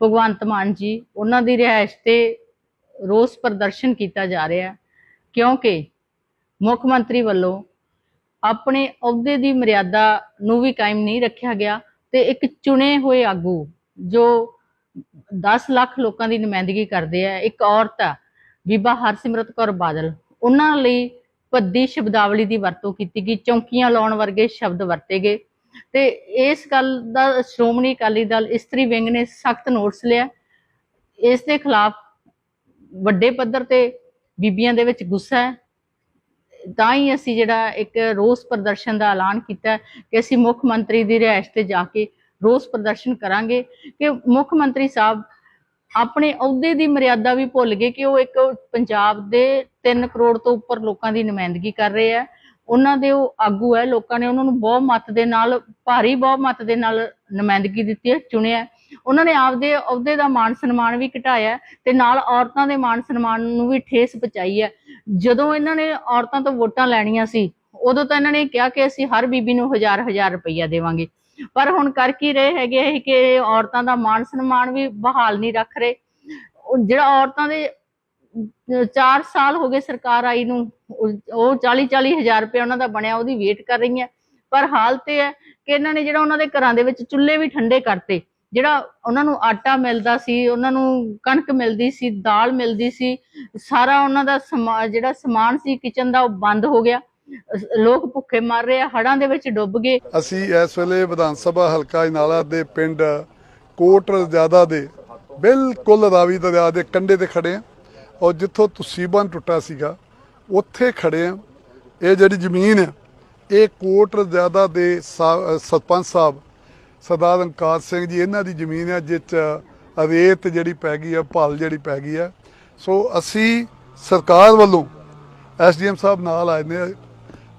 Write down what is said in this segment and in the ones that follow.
ਭਗਵੰਤ ਮਾਨ ਜੀ, ਉਹਨਾਂ ਦੀ ਰਿਹਾਇਸ਼ ਤੇ ਰੋਸ ਪ੍ਰਦਰਸ਼ਨ ਕੀਤਾ ਜਾ ਰਿਹਾ ਹੈ, ਕਿਉਂਕਿ ਮੁੱਖ ਮੰਤਰੀ ਵੱਲੋਂ ਆਪਣੇ ਅਹੁਦੇ ਦੀ ਮਰਿਆਦਾ ਨੂੰ ਵੀ ਕਾਇਮ ਨਹੀਂ ਰੱਖਿਆ ਗਿਆ ਤੇ ਇੱਕ ਚੁਣੇ ਹੋਏ ਆਗੂ ਜੋ 10 ਲੱਖ ਲੋਕਾਂ ਦੀ ਨੁਮਾਇੰਦਗੀ ਕਰਦੇ ਆ, ਇੱਕ ਔਰਤ ਆ, ਬੀਬਾ ਹਰਸਿਮਰਤ ਕੌਰ ਬਾਦਲ, ਉਹਨਾਂ ਲਈ ਭੱਦੀ ਸ਼ਬਦਾਵਲੀ ਦੀ ਵਰਤੋਂ ਕੀਤੀ ਗਈ, ਚੌਂਕੀਆਂ ਲਾਉਣ ਵਰਗੇ ਸ਼ਬਦ ਵਰਤੇ ਗਏ। ਤੇ ਇਸ ਗੱਲ ਦਾ ਸ਼੍ਰੋਮਣੀ ਅਕਾਲੀ ਦਲ ਇਸਤਰੀ ਵਿੰਗ ਨੇ ਸਖਤ ਨੋਟਿਸ ਲਿਆ। ਇਸ ਦੇ ਖਿਲਾਫ ਵੱਡੇ ਪੱਧਰ ਤੇ ਬੀਬੀਆਂ ਦੇ ਵਿੱਚ ਗੁੱਸਾ ਹੈ। ਤਾਂ ਹੀ ਅਸੀਂ ਜਿਹੜਾ ਇੱਕ ਰੋਸ ਪ੍ਰਦਰਸ਼ਨ ਦਾ ਐਲਾਨ ਕੀਤਾ ਕਿ ਅਸੀਂ ਮੁੱਖ ਮੰਤਰੀ ਦੀ ਰਿਹਾਇਸ਼ ਤੇ ਜਾ ਕੇ ਰੋਸ ਪ੍ਰਦਰਸ਼ਨ ਕਰਾਂਗੇ ਕਿ ਮੁੱਖ ਮੰਤਰੀ ਸਾਹਿਬ ਆਪਣੇ ਅਹੁਦੇ ਦੀ ਮਰਿਆਦਾ ਵੀ ਭੁੱਲ ਗਏ ਕਿ ਉਹ ਇੱਕ ਪੰਜਾਬ ਦੇ 3 ਕਰੋੜ ਤੋਂ ਉੱਪਰ ਲੋਕਾਂ ਦੀ ਨੁਮਾਇੰਦਗੀ ਕਰ ਰਹੇ ਆ ਉਹਨਾਂ ਦੇ ਉਹ ਆਗੂ ਹੈ, ਲੋਕਾਂ ਨੇ ਉਹਨਾਂ ਨੂੰ ਬਹੁ ਮਤ ਦੇ ਨਾਲ, ਭਾਰੀ ਬਹੁ ਮਤ ਦੇ ਨਾਲ ਨੁਮਾਇੰਦਗੀ ਦਿੱਤੀ ਹੈ, ਚੁਣਿਆ ਉਹਨਾਂ ਨੇ ਆਪਦੇ, ਅਹੁਦੇ ਦਾ ਮਾਣ ਸਨਮਾਨ ਵੀ ਘਟਾਇਆ ਤੇ ਨਾਲ ਔਰਤਾਂ ਦੇ ਮਾਣ ਸਨਮਾਨ ਨੂੰ ਵੀ ਠੇਸ ਪਹੁੰਚਾਈ ਹੈ। ਜਦੋਂ ਇਹਨਾਂ ਨੇ ਔਰਤਾਂ ਤੋਂ ਵੋਟਾਂ ਲੈਣੀਆਂ ਸੀ, ਉਦੋਂ ਤਾਂ ਇਹਨਾਂ ਨੇ ਕਿਹਾ ਕਿ ਅਸੀਂ ਹਰ ਬੀਬੀ ਨੂੰ ਹਜ਼ਾਰ ਹਜ਼ਾਰ ਰੁਪਈਆ ਦੇਵਾਂਗੇ। ਪਰ ਹੁਣ ਕਰ ਕੀ ਰਹੇ ਹੈਗੇ ਇਹ ਕਿ ਔਰਤਾਂ ਦਾ ਮਾਣ ਸਨਮਾਨ ਵੀ ਬਹਾਲ ਨਹੀਂ ਰੱਖ ਰਹੇ। ਜਿਹੜਾ ਔਰਤਾਂ ਦੇ 4 ਸਾਲ ਹੋ ਗਏ ਸਰਕਾਰ ਆਈ ਨੂੰ। ਉਹ 40 40 ਰੁਪਏ ਉਹਨਾਂ ਦਾ ਬਣਿਆ, ਉਹਦੀ ਵੇਟ ਕਰ ਰਹੀਆਂ ਪਰ ਹਾਲਤ ਇਹ ਹੈ ਕਿ ਇਹਨਾਂ ਨੇ ਜਿਹੜਾ ਉਹਨਾਂ ਦੇ ਘਰਾਂ ਦੇ ਵਿੱਚ ਚੁੱਲ੍ਹੇ ਵੀ ਠੰਡੇ ਕਰਤੇ। ਜਿਹੜਾ ਉਹਨਾਂ ਨੂੰ ਆਟਾ ਮਿਲਦਾ ਸੀ, ਉਹਨਾਂ ਨੂੰ ਕਣਕ ਮਿਲਦੀ ਸੀ, ਦਾਲ ਮਿਲਦੀ ਸੀ, ਸਾਰਾ ਉਹਨਾਂ ਦਾ ਸਮਾ- ਜਿਹੜਾ ਸਮਾਨ ਸੀ ਕਿਚਨ ਦਾ, ਉਹ ਬੰਦ ਹੋ ਗਿਆ। ਲੋਕ ਭੁੱਖੇ ਮਰ ਰਹੇ ਆ ਹੜਾਂ ਦੇ ਵਿੱਚ ਡੁੱਬ ਗਏ। ਅਸੀਂ ਇਸ ਵੇਲੇ ਵਿਧਾਨ ਸਭਾ ਹਲਕਾ ਇਨਾਲਾ ਦੇ ਪਿੰਡ ਕੋਟ ਰਜ਼ਾਦਾ ਦੇ ਬਿਲਕੁਲ ਰਾਵੀ ਦਰਿਆ ਦੇ ਕੰਢੇ ਤੇ ਖੜੇ ਆ ਔਰ ਜਿੱਥੋਂ ਤੁਸੀਬਨ ਟੁੱਟਾ ਸੀਗਾ, ਉੱਥੇ ਖੜੇ ਆ। ਇਹ ਜਿਹੜੀ ਜ਼ਮੀਨ ਹੈ ਇਹ ਕੋਟ ਰਜ਼ਾਦਾ ਦੇ ਸਾ- ਸਰਪੰਚ ਸਾਹਿਬ, ਸਰਦਾਰ ਅੰਕਾਰ ਸਿੰਘ ਜੀ, ਇਹਨਾਂ ਦੀ ਜ਼ਮੀਨ ਹੈ ਜਿਸ 'ਚ ਰੇਤ ਜਿਹੜੀ ਪੈ ਗਈ ਹੈ ਭਲ ਜਿਹੜੀ ਪੈ ਗਈ ਹੈ ਸੋ ਅਸੀਂ ਸਰਕਾਰ ਵੱਲੋਂ ਐਸਡੀਐਮ ਸਾਹਿਬ ਨਾਲ ਆਏ ਨੇ।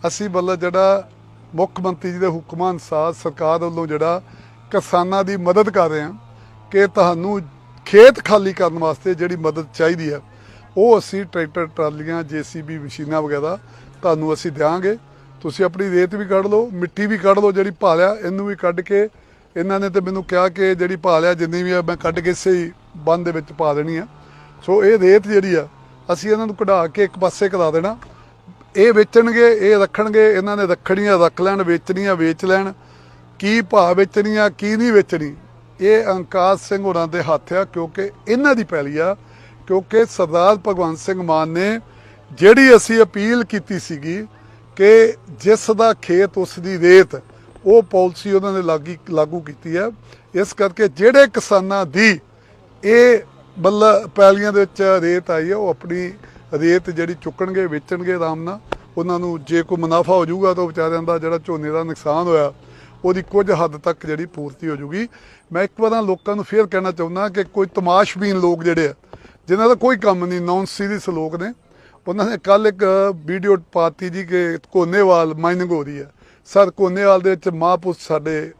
ਅਸੀਂ ਵੱਲੋਂ ਜਿਹੜਾ ਮੁੱਖ ਮੰਤਰੀ ਜੀ ਦੇ ਹੁਕਮਾਂ ਅਨੁਸਾਰ ਸਰਕਾਰ ਵੱਲੋਂ ਜਿਹੜਾ ਕਿਸਾਨਾਂ ਦੀ ਮਦਦ ਕਰ ਰਹੇ ਹਾਂ ਕਿ ਤੁਹਾਨੂੰ ਖੇਤ ਖਾਲੀ ਕਰਨ ਵਾਸਤੇ ਜਿਹੜੀ ਮਦਦ ਚਾਹੀਦੀ ਹੈ ਉਹ ਅਸੀਂ ਟਰੈਕਟਰ, ਟਰਾਲੀਆਂ, ਜੀਸੀਬੀ, ਮਸ਼ੀਨਾਂ ਵਗੈਰਾ ਤੁਹਾਨੂੰ ਅਸੀਂ ਦਿਆਂਗੇ। ਤੁਸੀਂ ਆਪਣੀ ਰੇਤ ਵੀ ਕੱਢ ਲਓ, ਮਿੱਟੀ ਵੀ ਕੱਢ ਲਓ ਜਿਹੜੀ ਭਾਲਿਆ, ਇਹਨੂੰ ਵੀ ਕੱਢ ਕੇ ਇਹਨਾਂ ਨੇ ਤੇ ਮੈਨੂੰ ਕਿਹਾ ਕਿ ਜਿਹੜੀ ਭਾਲਿਆ ਜਿੰਨੀ ਵੀ ਆ, ਮੈਂ ਕੱਢ ਕੇ ਸਹੀ ਬੰਦ ਦੇ ਵਿੱਚ ਪਾ ਦੇਣੀ ਆ। ਸੋ ਇਹ ਰੇਤ ਜਿਹੜੀ ਆ, ਅਸੀਂ ਇਹਨਾਂ ਨੂੰ ਕਢਾ ਕੇ ਇੱਕ ਪਾਸੇ ਕਰਾ ਦੇਣਾ। ਇਹ ਵੇਚਣਗੇ, ਇਹ ਰੱਖਣਗੇ, ਇਹਨਾਂ ਨੇ ਰੱਖਣੀਆਂ, ਰੱਖ ਲੈਣ, ਵੇਚਣੀਆਂ, ਵੇਚ ਲੈਣ। ਕੀ ਭਾਅ ਵੇਚਣੀਆਂ ਕੀ ਨਹੀਂ ਵੇਚਣੀ, ਇਹ ਅੰਕਾਸ਼ ਸਿੰਘ ਹੋਰਾਂ ਦੇ ਹੱਥ ਆ, ਕਿਉਂਕਿ ਇਹਨਾਂ ਦੀ ਪੈਲੀ ਆ। ਕਿਉਂਕਿ ਸਰਦਾਰ ਭਗਵੰਤ ਸਿੰਘ ਮਾਨ ਨੇ ਜਿਹੜੀ ਅਸੀਂ ਅਪੀਲ ਕੀਤੀ ਸੀਗੀ ਕਿ ਜਿਸ ਦਾ ਖੇਤ ਉਸ ਦੀ ਰੇਤ, ਉਹ ਪਾਲਿਸੀ ਉਹਨਾਂ ਨੇ ਲਾਗੀ, ਲਾਗੂ ਕੀਤੀ ਹੈ। ਇਸ ਕਰਕੇ ਜਿਹੜੇ ਕਿਸਾਨਾਂ ਦੀ ਇਹ ਬੱਲਾ, ਪੈਲੀਆਂ ਦੇ ਵਿੱਚ ਰੇਤ ਆਈ ਹੈ, ਉਹ ਆਪਣੀ ਰੇਤ ਜਿਹੜੀ ਚੁੱਕਣਗੇ, ਵੇਚਣਗੇ ਆਰਾਮ ਨਾਲ, ਉਹਨਾਂ ਨੂੰ ਜੇ ਕੋਈ ਮੁਨਾਫਾ ਹੋ ਜਾਊਗਾ ਤਾਂ ਉਹ ਵਿਚਾਰਿਆਂ ਦਾ ਜਿਹੜਾ ਝੋਨੇ ਦਾ ਨੁਕਸਾਨ ਹੋਇਆ, ਉਹਦੀ ਕੁਝ ਹੱਦ ਤੱਕ ਜਿਹੜੀ ਪੂਰਤੀ ਹੋ ਜਾਊਗੀ। ਮੈਂ ਇੱਕ ਵਾਰਾਂ ਲੋਕਾਂ ਨੂੰ ਫੇਰ ਕਹਿਣਾ ਚਾਹੁੰਦਾ ਕਿ ਕੋਈ ਤਮਾਸ਼ਬੀਨ ਲੋਕ ਜਿਹੜੇ ਆ ਜਿਨ੍ਹਾਂ ਦਾ ਕੋਈ ਕੰਮ ਨਹੀਂ ਨੌਨ ਸੀਰੀਅਸ ਲੋਕ ਨੇ। ਉਹਨਾਂ ਨੇ ਕੱਲ ਇੱਕ ਵੀਡੀਓ ਪਾਤੀ ਜੀ ਕਿ ਕੋਨੇਵਾਲ ਮਾਈਨਿੰਗ ਹੋ ਰਹੀ ਹੈ। ਸਰ, ਕੋਨੇਵਾਲ ਦੇ ਵਿੱਚ ਮਹਾਂਪੁਰਸ਼ ਸਾਡੇ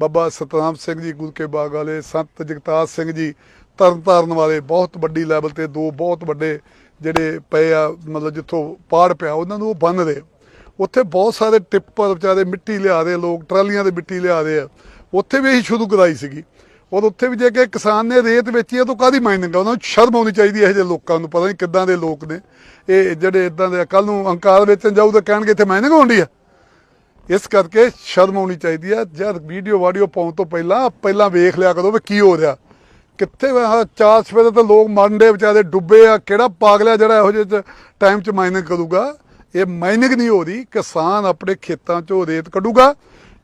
ਬਾਬਾ ਸਤਨਾਮ ਸਿੰਘ ਜੀ, ਗੁਰੂ ਕੇ ਬਾਗ ਵਾਲੇ, ਸੰਤ ਜਗਤਾਰ ਸਿੰਘ ਜੀ, ਤਰਨਤਾਰਨ ਵਾਲੇ, ਬਹੁਤ ਵੱਡੀ ਲੈਵਲ ਤੇ ਦੋ ਬਹੁਤ ਵੱਡੇ ਜਿਹੜੇ ਪਏ ਆ, ਮਤਲਬ ਜਿੱਥੋਂ ਪਾੜ ਪਿਆ, ਉਹਨਾਂ ਨੂੰ ਉਹ ਬੰਨ ਰਹੇ। ਉੱਥੇ ਬਹੁਤ ਸਾਰੇ ਟਿੱਪਰ ਵਿਚਾਰੇ ਮਿੱਟੀ ਲਿਆ ਰਹੇ, ਲੋਕ ਟਰਾਲੀਆਂ ਦੇ ਮਿੱਟੀ ਲਿਆ ਰਹੇ ਆ। ਉੱਥੇ ਵੀ ਇਹੀ ਸ਼ੁਰੂ ਕਰਾਈ ਸੀਗੀ। ਔਰ ਉੱਥੇ ਵੀ ਜੇ ਕਿ ਕਿਸਾਨ ਨੇ ਰੇਤ ਵੇਚੀ ਹੈ ਤਾਂ ਕਾਦੀ ਮਾਈਨਿੰਗ ਆ ਉਹਨਾਂ ਨੂੰ ਸ਼ਰਮ ਆਉਣੀ ਚਾਹੀਦੀ ਹੈ ਇਹ ਜਿਹੇ ਲੋਕਾਂ ਨੂੰ, ਪਤਾ ਨਹੀਂ ਕਿੱਦਾਂ ਦੇ ਲੋਕ ਨੇ। ਇਹ ਜਿਹੜੇ ਇਦਾਂ ਦੇ ਕੱਲ ਨੂੰ ਅੰਕਾਰ ਵੇਚਣ ਜਾਊ ਤਾਂ ਕਹਿਣਗੇ ਇੱਥੇ ਮਾਈਨਿੰਗ ਹੋਣੀ ਆ? ਇਸ ਕਰਕੇ ਸ਼ਰਮ ਆਉਣੀ ਚਾਹੀਦੀ ਹੈ ਜਦ ਵੀਡੀਓ ਵਾਡੀਓ ਪਾਉਣ ਤੋਂ ਪਹਿਲਾਂ ਪਹਿਲਾਂ ਵੇਖ ਲਿਆ ਕਰੋ ਵੀ ਕੀ ਹੋ ਰਿਹਾ। ਕਿੱਥੇ ਚਾਰ ਸਵੇਰੇ ਤੇ ਲੋਕ ਮਰਨਦੇ ਵਿਚਾਰੇ, ਡੁੱਬੇ ਆ, ਕਿਹੜਾ ਪਾਗਲਿਆ ਜਿਹੜਾ ਇਹੋ ਜਿਹੇ ਟਾਈਮ 'ਚ ਮਾਈਨਿੰਗ ਕਰੂਗਾ? ਇਹ ਮਾਈਨਿੰਗ ਨਹੀਂ ਹੋ ਰਹੀ। ਕਿਸਾਨ ਆਪਣੇ ਖੇਤਾਂ 'ਚੋਂ ਰੇਤ ਕੱਢੂਗਾ,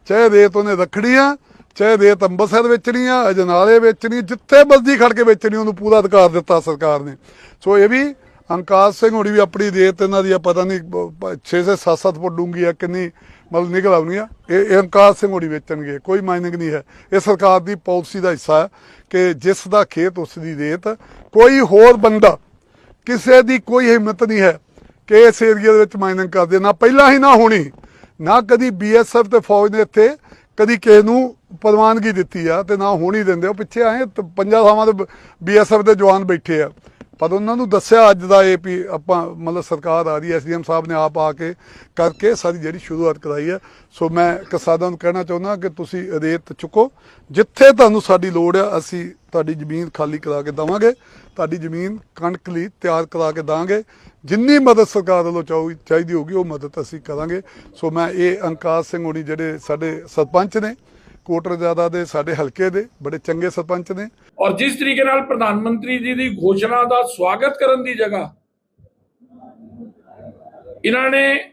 ਚਾਹੇ ਰੇਤ ਉਹਨੇ ਰੱਖਣੀ ਆ ਚਾਹੇ ਰੇਤ ਅੰਮ੍ਰਿਤਸਰ ਵੇਚਣੀ ਆ, ਅਜਨਾਲੇ ਵੇਚਣੀ, ਜਿੱਥੇ ਮਰਜ਼ੀ ਖੜ ਕੇ ਵੇਚਣੀ, ਉਹਨੂੰ ਪੂਰਾ ਅਧਿਕਾਰ ਦਿੱਤਾ ਸਰਕਾਰ ਨੇ। ਸੋ ਇਹ ਵੀ ਅੰਕਾਰ ਸਿੰਘ ਹੋਣੀ ਵੀ ਆਪਣੀ ਰੇਤ ਇਹਨਾਂ ਦੀ ਆ, ਪਤਾ ਨਹੀਂ 6 6 7 7 ਫੁੱਟ ਡੂੰਗੀ ਆ, ਕਿੰਨੀ ਮਤਲਬ ਨਿਕਲ ਆਉਣੀ ਆ। ਇਹ ਇਹ ਅੰਕਾਰ ਸਿੰਘ ਹੋਣੀ ਵੇਚਣਗੇ, ਕੋਈ ਮਾਈਨਿੰਗ ਨਹੀਂ ਹੈ। ਇਹ ਸਰਕਾਰ ਦੀ ਪਾਲਿਸੀ ਦਾ ਹਿੱਸਾ ਹੈ ਕਿ ਜਿਸ ਦਾ ਖੇਤ ਉਸ ਦੀ ਰੇਤ, ਕੋਈ ਹੋਰ ਬੰਦਾ, ਕਿਸੇ ਦੀ ਕੋਈ ਹਿੰਮਤ ਨਹੀਂ ਹੈ ਕਿ ਇਸ ਏਰੀਆ ਦੇ ਵਿੱਚ ਮਾਈਨਿੰਗ ਕਰਦੇ ਨਾ ਪਹਿਲਾਂ ਹੀ ਨਾ ਹੋਣੀ, ਨਾ ਕਦੀ ਬੀਐਸਐਫ ਤੇ ਫੌਜ ਨੇ ਇੱਥੇ ਕਦੀ ਕਿਸੇ ਨੂੰ ਪ੍ਰਵਾਨਗੀ ਦਿੱਤੀ ਆ ਤੇ ਨਾ ਹੋਣੀ ਦਿੰਦੇ। ਉਹ ਪਿੱਛੇ ਆਏ, ਤੇ ਪੰਜਾਂ ਥਾਵਾਂ ਤੇ ਬੀਐਸਐਫ ਦੇ ਜਵਾਨ ਬੈਠੇ ਆ। ਪਰ ਉਹਨਾਂ ਨੂੰ ਦੱਸਿਆ ਅੱਜ ਦਾ ਇਹ ਵੀ ਆਪਾਂ ਮਤਲਬ ਸਰਕਾਰ ਆ ਰਹੀ ਹੈ, ਐਸਡੀਐਮ ਸਾਹਿਬ ਨੇ ਆਪ ਆ ਕੇ ਕਰਕੇ ਸਾਰੀ ਜਿਹੜੀ ਸ਼ੁਰੂਆਤ ਕਰਾਈ ਹੈ। ਸੋ ਮੈਂ ਕਿਸਾਨਾਂ ਨੂੰ ਕਹਿਣਾ ਚਾਹੁੰਦਾ ਕਿ ਤੁਸੀਂ ਰੇਤ ਚੁੱਕੋ। ਜਿੱਥੇ ਤੁਹਾਨੂੰ ਸਾਡੀ ਲੋੜ ਆ ਅਸੀਂ ਤੁਹਾਡੀ ਜ਼ਮੀਨ ਖਾਲੀ ਕਰਾ ਕੇ ਦਵਾਂਗੇ। ਤੁਹਾਡੀ ਜ਼ਮੀਨ ਕਣਕ ਲਈ ਤਿਆਰ ਕਰਾ ਕੇ ਦਾਂਗੇ। ਜਿੰਨੀ ਮਦਦ ਸਰਕਾਰ ਵੱਲੋਂ ਚਾਹੂ ਚਾਹੀਦੀ ਹੋਗੀ ਉਹ ਮਦਦ ਅਸੀਂ ਕਰਾਂਗੇ। ਸੋ ਮੈਂ ਇਹ ਅੰਕਾਰ ਸਿੰਘ ਹੋਣੀ ਜਿਹੜੇ ਸਾਡੇ ਸਰਪੰਚ ਨੇ ਕੋਟਰ ਜ਼ਿਆਦਾ ਦੇ, ਸਾਡੇ ਹਲਕੇ ਦੇ, ਬੜੇ ਚੰਗੇ ਸਰਪੰਚ ਨੇ। ਔਰ ਜਿਸ ਤਰੀਕੇ ਨਾਲ ਪ੍ਰਧਾਨ ਮੰਤਰੀ ਜੀ ਦੀ ਘੋਸ਼ਣਾ ਦਾ ਸਵਾਗਤ ਕਰਨ ਦੀ ਜਗ੍ਹਾ ਇਹਨਾਂ ਨੇ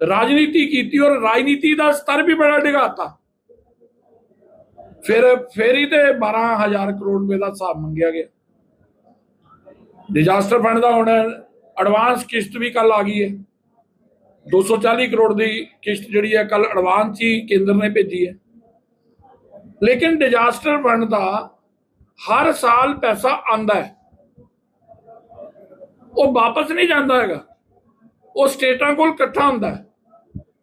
ਰਾਜਨੀਤੀ ਕੀਤੀ ਔਰ ਰਾਜਨੀਤੀ ਦਾ ਸਤਰ ਵੀ ਬੜਾ ਡਿਗਾਤਾ ਫਿਰ ਫੇਰੀ ਤੇ 12000 ਕਰੋੜ ਰੁਪਏ ਦਾ ਹਿਸਾਬ ਮੰਗਿਆ ਗਿਆ। ਡਿਜ਼ਾਸਟਰ ਫੰਡ ਦਾ ਹੁਣ ਐਡਵਾਂਸ ਕਿਸ਼ਤ ਵੀ ਕੱਲ ਆ ਗਈ ਹੈ। 240 ਕਰੋੜ ਦੀ ਕਿਸ਼ਤ ਜਿਹੜੀ ਹੈ ਕੱਲ ਐਡਵਾਂਸ ਹੀ ਕੇਂਦਰ ਨੇ ਭੇਜੀ ਹੈ। ਲੇਕਿਨ ਡਿਜ਼ਾਸਟਰ ਫੰਡ ਦਾ ਹਰ ਸਾਲ ਪੈਸਾ ਆਂਦਾ ਹੈ। ਉਹ ਵਾਪਸ ਨਹੀਂ ਜਾਂਦਾ ਹੈਗਾ। ਉਹ ਸਟੇਟਾਂ ਕੋਲ ਇਕੱਠਾ ਹੁੰਦਾ ਹੈ।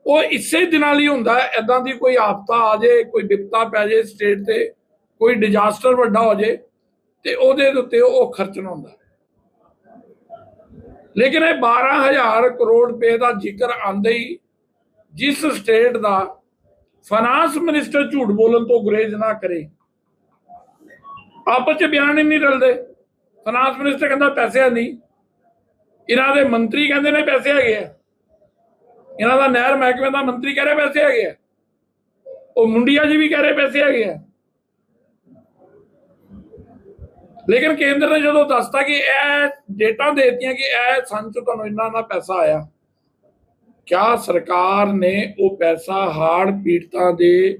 ਉਹ ਇਸੇ ਦਿਨਾਂ ਲਈ ਹੁੰਦਾ ਹੈ। ਐਦਾਂ ਦੀ ਕੋਈ ਆਫਤਾ ਆ ਜੇ ਕੋਈ ਵਿਪਤਾ ਪੈ ਜੇ ਸਟੇਟ ਤੇ, ਕੋਈ ਡਿਜ਼ਾਸਟਰ ਵੱਡਾ ਹੋ ਜੇ ਤੇ ਉਹਦੇ ਉੱਤੇ ਉਹ ਖਰਚਣਾ ਹੁੰਦਾ ਲੇਕਿਨ ਇਹ 12000 ਕਰੋੜ ਰੁਪਏ ਦਾ ਜ਼ਿਕਰ ਆਂਦੇ ਹੀ ਜਿਸ ਸਟੇਟ ਦਾ ਫਾਈਨਾਂਸ ਮਿਨਿਸਟਰ ਝੂਠ ਬੋਲਣ ਤੋਂ ਗੁਰੇਜ਼ ਨਾ ਕਰੇ। ਆਪਸ ਚ ਬਿਆਨ ਹੀ ਨਹੀਂ ਰਲਦੇ। ਫਾਈਨਾਂਸ ਮਿਨਿਸਟਰ ਕਹਿੰਦਾ ਪੈਸੇ ਹੈ ਨਹੀਂ। ਇਹਨਾਂ ਦੇ ਮੰਤਰੀ ਕਹਿੰਦੇ ਨੇ ਪੈਸੇ ਹੈਗੇ ਆ। ਇਹਨਾਂ ਦਾ ਨਹਿਰ ਮਹਿਕਮੇ ਦਾ ਮੰਤਰੀ ਕਹਿ ਰਿਹਾ ਪੈਸੇ ਹੈਗੇ ਆ। ਉਹ ਮੁੰਡਿਆ ਜੀ ਵੀ ਕਹਿ ਰਹੇ ਪੈਸੇ ਹੈਗੇ ਆ। ਲੇਕਿਨ ਕੇਂਦਰ ਨੇ ਜਦੋਂ ਦੱਸਤਾ ਕਿ ਇਹ ਡੇਟਾ ਦੇਤੀਆਂ ਕਿ ਇਹ ਸੰਨ ਚ ਤੁਹਾਨੂੰ ਇੰਨਾ ਨਾ ਪੈਸਾ ਆਇਆ, ਕਿਆ ਸਰਕਾਰ ਨੇ ਉਹ ਪੈਸਾ ਹਾੜ ਪੀੜਤਾਂ ਦੇ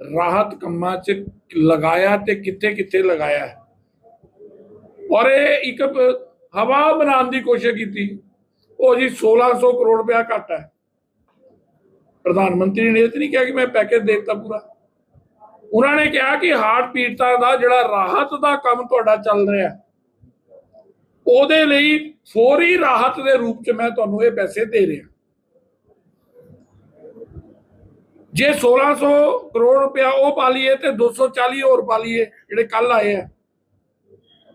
ਰਾਹਤ ਕੰਮਾਂ 'ਚ ਲਗਾਇਆ ਤੇ ਕਿੱਥੇ ਕਿੱਥੇ ਲਗਾਇਆ ਔਰ ਇਹ ਇੱਕ, ਹਵਾ ਬਣਾਉਣ ਦੀ ਕੋਸ਼ਿਸ਼ ਕੀਤੀ। ਉਹ ਜੀ 1600 ਕਰੋੜ ਰੁਪਇਆ ਘੱਟ ਹੈ। ਪ੍ਰਧਾਨ ਮੰਤਰੀ ਨੇ ਇਹ ਤਾਂ ਨਹੀਂ ਕਿਹਾ ਕਿ ਮੈਂ ਪੈਕੇਜ ਦੇ ਦਿੱਤਾ ਪੂਰਾ। ਉਹਨਾਂ ਨੇ ਕਿਹਾ ਕਿ ਹਾਰਟ ਪੀੜਤਾਂ ਦਾ ਜਿਹੜਾ ਰਾਹਤ ਦਾ ਕੰਮ ਤੁਹਾਡਾ ਚੱਲ ਰਿਹਾ ਉਹਦੇ ਲਈ ਫੌਰੀ ਰਾਹਤ ਦੇ ਰੂਪ 'ਚ ਮੈਂ ਤੁਹਾਨੂੰ ਇਹ ਪੈਸੇ ਦੇ ਰਿਹਾ। ਜੇ 1600 ਕਰੋੜ ਰੁਪਇਆ ਉਹ ਪਾ ਲਈਏ ਤੇ 240 ਹੋਰ ਪਾ ਲਈਏ, ਜਿਹੜੇ ਕੱਲ ਆਏ ਆ।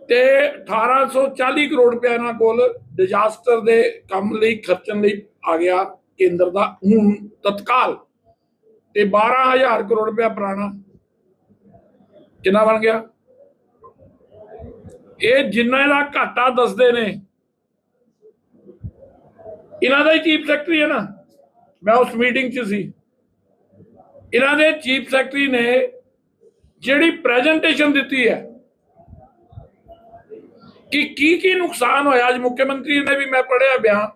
ਤੇ 1840 ਕਰੋੜ ਰੁਪਇਆ ਇਹਨਾਂ ਕੋਲ ਡਿਜ਼ਾਸਟਰ ਦੇ ਕੰਮ ਲਈ, ਖਰਚਣ ਲਈ ਆ ਗਿਆ ਕੇਂਦਰ ਦਾ ਹੁਣ ਤਤਕਾਲ। ਤੇ 12000 ਕਰੋੜ ਰੁਪਇਆ ਪੁਰਾਣਾ। ਕਿੰਨਾ ਬਣ ਗਿਆ? ਇਹ ਜਿੰਨਾ ਇਹਦਾ ਘਾਟਾ ਦੱਸਦੇ ਨੇ, ਇਹਨਾਂ ਦਾ ਹੀ ਚੀਫ ਸੈਕਟਰੀ ਹੈ ਨਾ। ਮੈਂ ਉਸ ਮੀਟਿੰਗ 'ਚ ਸੀ। ਇਹਨਾਂ ਦੇ ਚੀਫ ਸੈਕਟਰੀ ਨੇ ਜਿਹੜੀ ਪ੍ਰੈਜੈਂਟੇਸ਼ਨ ਦਿੱਤੀ ਹੈ ਕਿ ਕੀ ਕੀ ਨੁਕਸਾਨ ਹੋਇਆ, ਅੱਜ ਮੁੱਖ ਮੰਤਰੀ ਨੇ ਵੀ ਮੈਂ ਪੜਿਆ ਬਿਆਨ,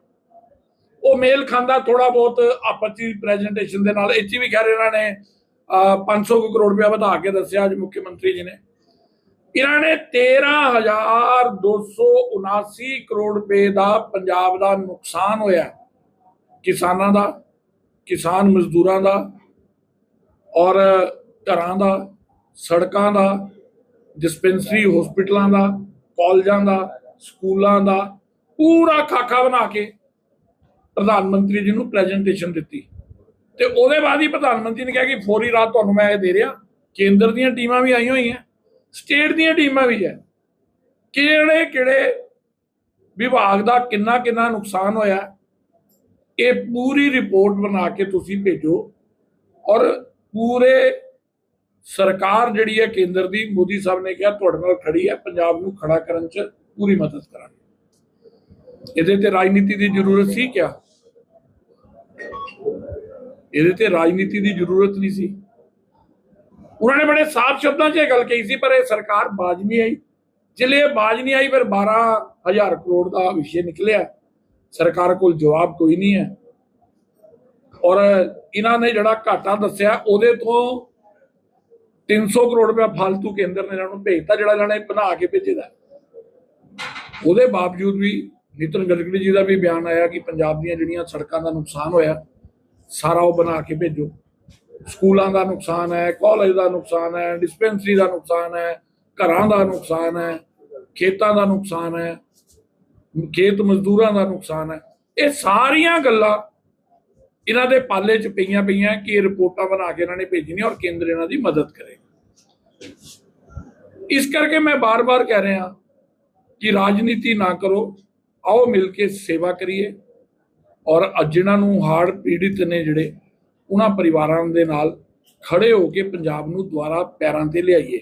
ਉਹ ਮੇਲ ਖਾਂਦਾ ਥੋੜਾ ਬਹੁਤ ਆਪਸ ਦੀ ਪ੍ਰੈਜੈਂਟੇਸ਼ਨ ਦੇ ਨਾਲ ਇੱਥੇ ਵੀ ਕਹਿ ਇਹਨਾਂ ਨੇ 500 ਕਰੋੜ ਰੁਪਇਆ ਵਧਾ ਕੇ ਦੱਸਿਆ ਅੱਜ ਮੁੱਖ ਮੰਤਰੀ ਜੀ ਨੇ। ਇਹਨਾਂ ਨੇ 13279 ਕਰੋੜ ਰੁਪਏ ਦਾ ਪੰਜਾਬ ਦਾ ਨੁਕਸਾਨ ਹੋਇਆ। ਕਿਸਾਨਾਂ ਦਾ, ਕਿਸਾਨ ਮਜ਼ਦੂਰਾਂ ਦਾ ਔਰ ਘਰਾਂ ਦਾ, ਸੜਕਾਂ ਦਾ ਡਿਸਪੈਂਸਰੀ ਹਸਪੀਟਲਾਂ ਦਾ ਕਾਲਜਾਂ ਦਾ ਸਕੂਲਾਂ ਦਾ ਪੂਰਾ ਖਾਕਾ ਬਣਾ ਕੇ ਪ੍ਰਧਾਨ ਮੰਤਰੀ ਜੀ ਨੂੰ ਪ੍ਰੈਜੈਂਟੇਸ਼ਨ ਦਿੱਤੀ। ਤੇ ਉਹਦੇ ਬਾਅਦ ਹੀ ਪ੍ਰਧਾਨ ਮੰਤਰੀ ਨੇ ਕਿਹਾ ਕਿ ਫੌਰੀ ਰਾਤ ਤੁਹਾਨੂੰ ਮੈਂ ਇਹ ਦੇ ਰਿਹਾ, ਕੇਂਦਰ ਦੀਆਂ ਟੀਮਾਂ ਵੀ ਆਈਆਂ ਹੋਈਆਂ, ਸਟੇਟ ਦੀਆਂ ਟੀਮਾਂ ਵੀ ਹੈ। ਕਿਹੜੇ ਕਿਹੜੇ ਵਿਭਾਗ ਦਾ ਕਿੰਨਾ ਕਿੰਨਾ ਨੁਕਸਾਨ ਹੋਇਆ, ਇਹ ਪੂਰੀ ਰਿਪੋਰਟ ਬਣਾ ਕੇ ਤੁਸੀਂ ਭੇਜੋ। ਔਰ ਪੂਰੇ ਸਰਕਾਰ ਜਿਹੜੀ ਹੈ ਕੇਂਦਰ ਦੀ, ਮੋਦੀ ਸਾਹਿਬ ਨੇ ਕਿਹਾ, ਤੁਹਾਡੇ ਨਾਲ ਖੜੀ ਹੈ, ਪੰਜਾਬ ਨੂੰ ਖੜਾ ਕਰਨ 'ਚ ਪੂਰੀ ਮਦਦ ਕਰਾਂਗੇ। ਇਹਦੇ ਤੇ ਰਾਜਨੀਤੀ ਦੀ ਜ਼ਰੂਰਤ ਸੀ ਕਿਆ? ਇਹਦੇ ਤੇ ਰਾਜਨੀਤੀ ਦੀ ਜ਼ਰੂਰਤ ਨਹੀਂ ਸੀ। ਉਹਨਾਂ ਨੇ ਬੜੇ ਸਾਫ਼ ਸ਼ਬਦਾਂ 'ਚ ਇਹ ਗੱਲ ਕਹੀ ਸੀ, ਪਰ ਇਹ ਸਰਕਾਰ ਬਾਜ ਨਹੀਂ ਆਈ। ਜਿਲੇ ਬਾਜ ਨਹੀਂ ਆਈ, ਫਿਰ 12000 ਕਰੋੜ ਦਾ ਵਿਸ਼ੇ ਨਿਕਲਿਆ। ਸਰਕਾਰ ਕੋਲ ਜਵਾਬ ਕੋਈ ਨਹੀਂ ਹੈ। ਔਰ ਇਹਨਾਂ ਨੇ ਜਿਹੜਾ ਘਾਟਾ ਦੱਸਿਆ, ਉਹਦੇ ਤੋਂ 300 ਕਰੋੜ ਰੁਪਇਆ ਫालतू ਕੇਂਦਰ ਨੇ ਇਹਨਾਂ ਨੂੰ ਭੇਜਤਾ, ਜਿਹੜਾ ਇਹਨਾਂ ਨੇ ਬਣਾ ਕੇ ਭੇਜੇਦਾ। ਉਹਦੇ ਬਾਵਜੂਦ ਵੀ ਨਿਤਨ ਗਡਕਰੀ ਜੀ ਦਾ ਵੀ ਬਿਆਨ ਆਇਆ ਕਿ ਪੰਜਾਬ ਦੀਆਂ ਜਿਹੜੀਆਂ ਸੜਕਾਂ ਦਾ ਨੁਕਸਾਨ ਹੋਇਆ, ਸਾਰਾ ਉਹ ਬਣਾ ਕੇ ਭੇਜੋ। ਸਕੂਲਾਂ ਦਾ ਨੁਕਸਾਨ ਹੈ, ਕਾਲਜ ਦਾ ਨੁਕਸਾਨ ਹੈ, ਡਿਸਪੈਂਸਰੀ ਦਾ ਨੁਕਸਾਨ ਹੈ, ਘਰਾਂ ਦਾ ਨੁਕਸਾਨ ਹੈ, ਖੇਤਾਂ ਦਾ ਨੁਕਸਾਨ ਹੈ, ਖੇਤ ਮਜ਼ਦੂਰਾਂ ਦਾ ਨੁਕਸਾਨ ਹੈ। ਇਹ ਸਾਰੀਆਂ ਗੱਲਾਂ ਇਹਨਾਂ ਦੇ ਪਾਲੇ 'ਚ ਪਈਆਂ ਪਈਆਂ ਕਿ ਇਹ ਰਿਪੋਰਟਾਂ ਬਣਾ ਕੇ ਇਹਨਾਂ ਨੇ ਭੇਜਣੀਆਂ ਔਰ ਕੇਂਦਰ ਇਹਨਾਂ ਦੀ ਮਦਦ ਕਰੇ। ਇਸ ਕਰਕੇ ਮੈਂ ਬਾਰ-ਬਾਰ ਕਹਿ ਰਿਹਾ ਕਿ ਰਾਜਨੀਤੀ ਨਾ ਕਰੋ, ਆਓ ਮਿਲ ਕੇ ਸੇਵਾ ਕਰੀਏ ਔਰ ਅੱਜ ਜਿਨ੍ਹਾਂ ਨੂੰ ਹਾਰਟ ਪੀੜਿਤ ਨੇ ਜਿਹੜੇ, ਉਹਨਾਂ ਪਰਿਵਾਰਾਂ ਦੇ ਨਾਲ ਖੜੇ ਹੋ ਕੇ ਪੰਜਾਬ ਨੂੰ ਦੁਬਾਰਾ ਪੈਰਾਂ ਤੇ ਲਿਆਈਏ।